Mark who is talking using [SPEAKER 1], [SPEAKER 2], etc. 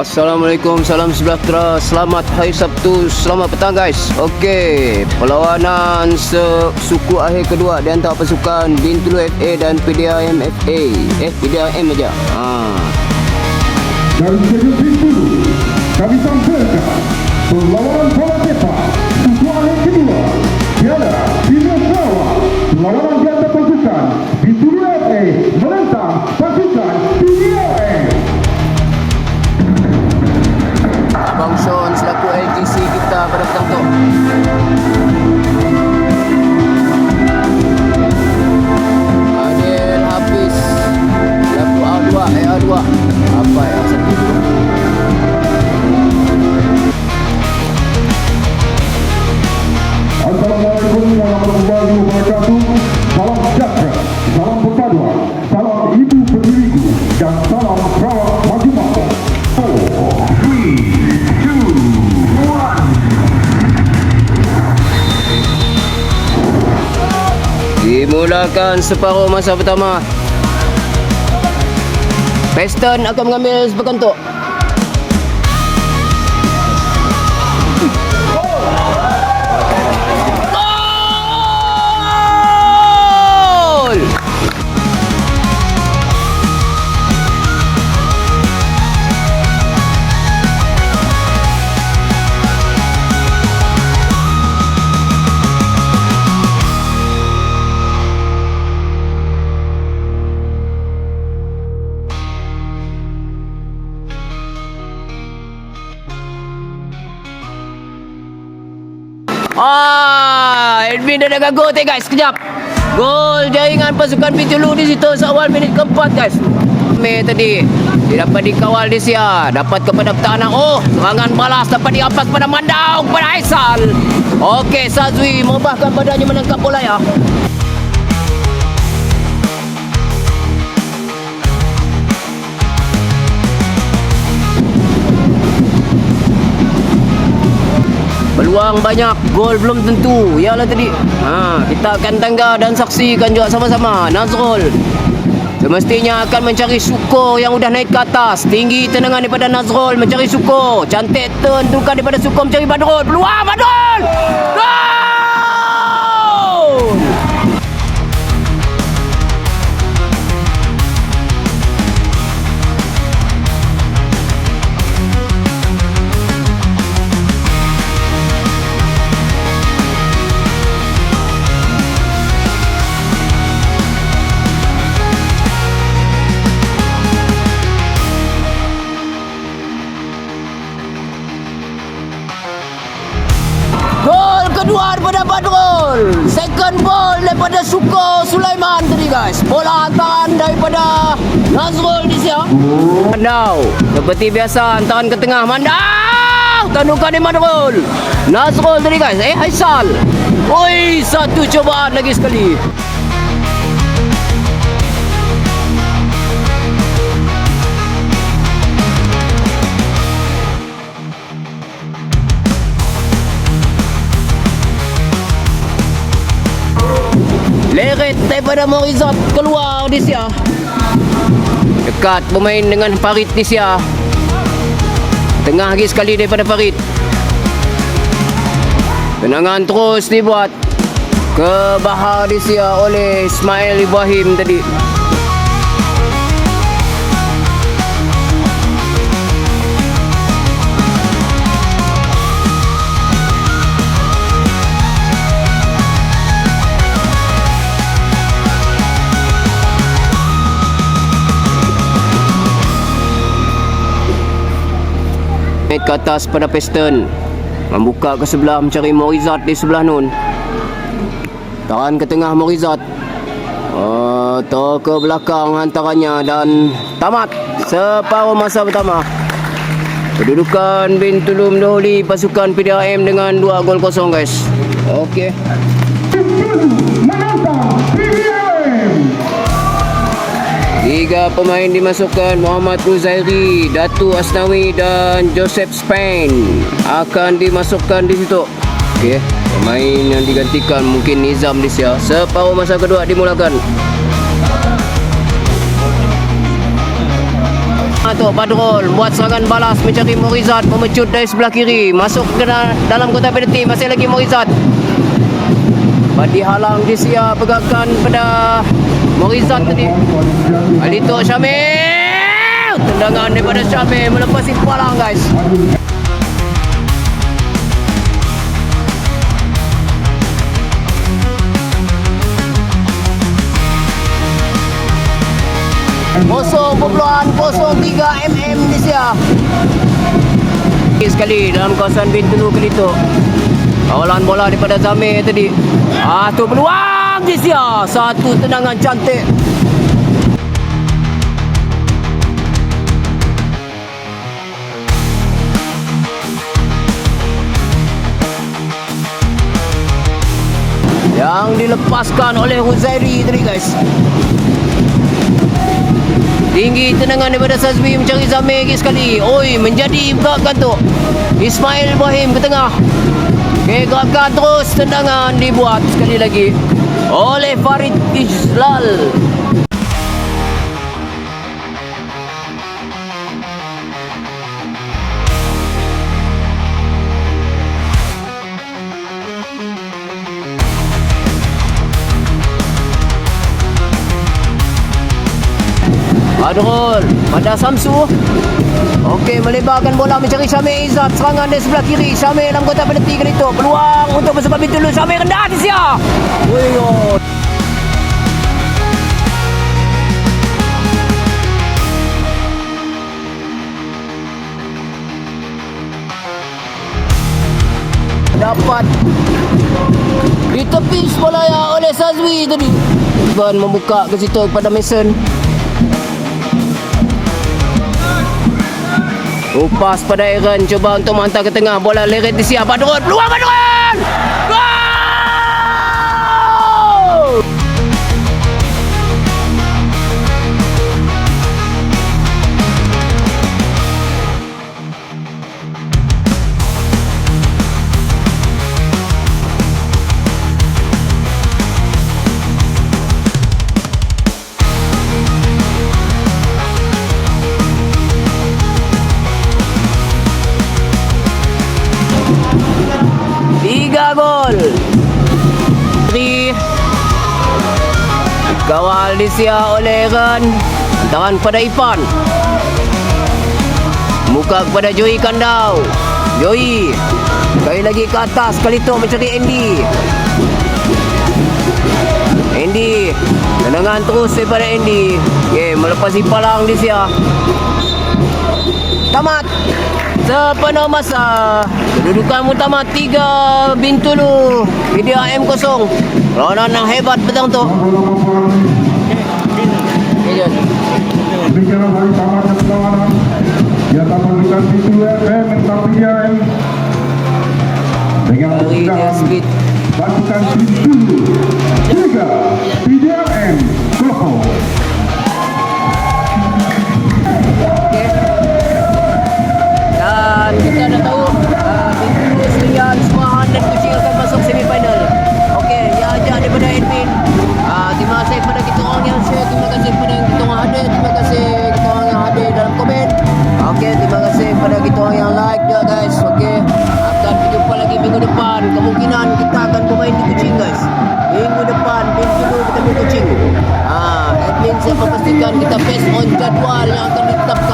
[SPEAKER 1] Assalamualaikum, salam sejahtera, selamat hari Sabtu, selamat petang guys. Okey, perlawanan suku akhir kedua di antara pasukan Bintulu FA dan PDIM FA. Eh, PDIM aja. Ha.
[SPEAKER 2] Dari segi Bintulu, kami tampilkan perlawanan bola sepak suku akhir kedua. Piala
[SPEAKER 1] Dimulakan separuh masa pertama. Preston akan mengambil seberkantuk. Ah, Edwin dah dagang gol teh guys, sekejap. Gol jaringan pasukan Pitulu di situ seawal minit keempat guys. Me tadi dia dapat dikawal di sia, dapat kepada pertahanan. Oh, serangan balas dapat diampas pada Mandau kepada Aisal. Okey, Sazwi mengubahkan badannya menangkap bola ya. Peluang banyak, gol belum tentu. Yalah tadi. Ha, kita akan tangga dan saksikan juga sama-sama. Nazrul Semestinya akan mencari Suko yang udah naik ke atas. Tinggi tendangan daripada Nazrul mencari Suko. Cantik tentukan daripada Suko mencari Badrul. Peluang Badrul! Gol Second ball daripada Suko Sulaiman tadi guys. Bola hantaran daripada Nazrul di sini. Mandau. Seperti biasa hantaran ke tengah Mandau. Tandukan di Madrul. Nazrul tadi guys. Eh Haisal. Oi, satu cobaan lagi sekali. Daripada Morizot keluar di sia. Dekat bermain dengan Farid di sia. Tengah lagi sekali daripada Farid. Tenangan terus dibuat ke Bahar di sia oleh Ismail Ibrahim tadi. Ke atas pada Preston. Membuka ke sebelah mencari Morizat di sebelah nun. Tahan ke tengah Morizat uh, Tahu ke belakang hantarannya dan tamat separuh masa pertama. Kedudukan Bintulu mendahului pasukan PDAM dengan 2 gol kosong guys. Okey.
[SPEAKER 2] PDIM.
[SPEAKER 1] Tiga pemain dimasukkan Muhammad Ruzairi, Datu Asnawi dan Joseph Spain akan dimasukkan di situ. Okey, pemain yang digantikan mungkin Nizam di sini. Separuh masa kedua dimulakan. Dato' Badrol buat serangan balas mencari Morizat memecut dari sebelah kiri masuk ke da- dalam kotak penalti masih lagi Morizat dihalang di sia pergerakan pada Morizat tadi. Alito Syamil. Tendangan daripada Syamil melepasi palang guys. Kosong perpuluhan kosong tiga mm di sia sekali dalam kawasan Bintulu Kelito kawalan bola daripada Zamir tadi. Ah tu peluang di sia satu tendangan cantik yang dilepaskan oleh Huzairi tadi guys Tinggi tendangan daripada Sazmi mencari Zamir lagi sekali. Oi, menjadi gerakan tu. Ismail Ibrahim ke tengah. Okey, gerakan terus tendangan dibuat sekali lagi Ole Farid Kislal. Adol, pada Samsu. Okey melebarkan bola mencari Syamir Izzat. Serangan dari sebelah kiri. Syamir dalam kotak penalti. Kali itu Peluang untuk bersebat pintu dulu. Syamir rendah di sia Wih Dapat ditepis bola ya oleh Sazwi tadi. Ivan membuka ke situ kepada Mason Upas pada Aaron cuba untuk menghantar ke tengah. Bola leret di siap Badrun peluang Badrun! Gol Gol Tri Kawal disia oleh Aaron Tangan kepada Ipan. Muka kepada Joey Kandau. Joey Sekali lagi ke atas Kali tu mencari Andy. Andy Tendangan terus daripada Andy. Okay, melepasi palang di sia Sepenuh masa? Kedudukan utama 3 Bintulu Media M0 Lawanan yang hebat petang tu Pastikan kita based on jadwal yang akan ditetapkan